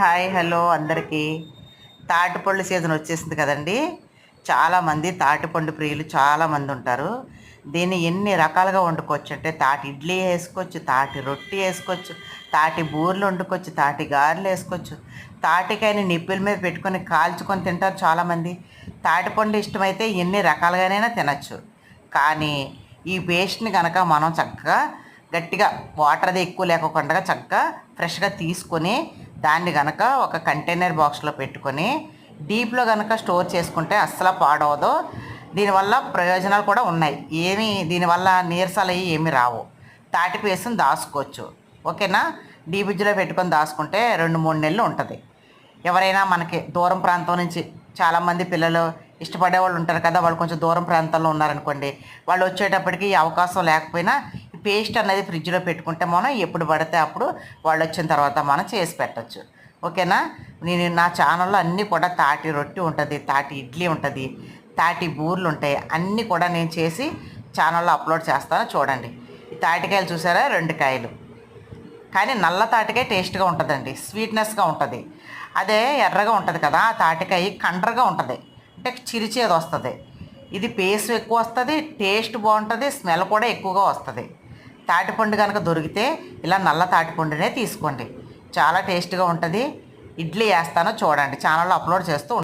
Hi hello అందరికీ. తాటిపళ్ళు season వచ్చేసింది కదండి. చాలామంది తాటిపండు ప్రియులు చాలామంది ఉంటారు. దీన్ని ఎన్ని రకాలుగా వండుకోవచ్చు అంటే తాటి ఇడ్లీ వేసుకోవచ్చు తాటి రొట్టి వేసుకోవచ్చు తాటి బూరెలు వండుకోవచ్చు తాటి గారెలు వేసుకోవచ్చు. తాటికాయని నిప్పుల మీద పెట్టుకొని కాల్చుకొని తింటారు చాలామంది. తాటిపండు ఇష్టమైతే ఎన్ని రకాలుగానైనా తినచ్చు. కానీ ఈ పేస్ట్ని కనుక మనం చక్కగా గట్టిగా వాటర్ అది ఎక్కువ లేకుండా చక్కగా ఫ్రెష్గా తీసుకొని దాన్ని కనుక ఒక కంటైనర్ బాక్స్లో పెట్టుకొని డీప్లో కనుక స్టోర్ చేసుకుంటే అస్సలు పాడవదు. దీనివల్ల ప్రయోజనాలు కూడా ఉన్నాయి. ఏమి దీనివల్ల నీరసాలు అయ్యి ఏమి రావు. తాటి పేసుని దాచుకోవచ్చు. ఓకేనా? డీ ఫ్రిడ్జ్లో పెట్టుకొని దాచుకుంటే రెండు మూడు నెలలు ఉంటుంది. ఎవరైనా మనకి దూరం ప్రాంతం నుంచి చాలామంది పిల్లలు ఇష్టపడే వాళ్ళు ఉంటారు కదా వాళ్ళు కొంచెం దూరం ప్రాంతాల్లో ఉన్నారనుకోండి వాళ్ళు వచ్చేటప్పటికి ఈ అవకాశం లేకపోయినా పేస్ట్ అనేది ఫ్రిడ్జ్లో పెట్టుకుంటే మనం ఎప్పుడు పడితే అప్పుడు వాళ్ళు వచ్చిన తర్వాత మనం చేసి పెట్టచ్చు. ఓకేనా? నేను నా ఛానల్లో అన్నీ కూడా తాటి రొట్టి ఉంటుంది తాటి ఇడ్లీ ఉంటుంది తాటి బూర్లు ఉంటాయి అన్నీ కూడా నేను చేసి ఛానల్లో అప్లోడ్ చేస్తాను చూడండి. ఈ తాటికాయలు చూసారా? రెండు కాయలు. కానీ నల్ల తాటికాయ టేస్ట్గా ఉంటుందండి స్వీట్నెస్గా ఉంటుంది. అదే ఎర్రగా ఉంటుంది కదా ఆ తాటికాయ కండ్రగా ఉంటుంది. అంటే చిరిచేది వస్తుంది. ఇది పేస్ట్ ఎక్కువ వస్తుంది టేస్ట్ బాగుంటుంది స్మెల్ కూడా ఎక్కువగా వస్తుంది. తాటిపండు కనుక దొరికితే ఇలా నల్ల తాటిపండునే తీసుకోండి. చాలా టేస్ట్గా ఉంటుంది. ఇడ్లీ వేస్తానో చూడండి. ఛానల్లో అప్లోడ్ చేస్తూ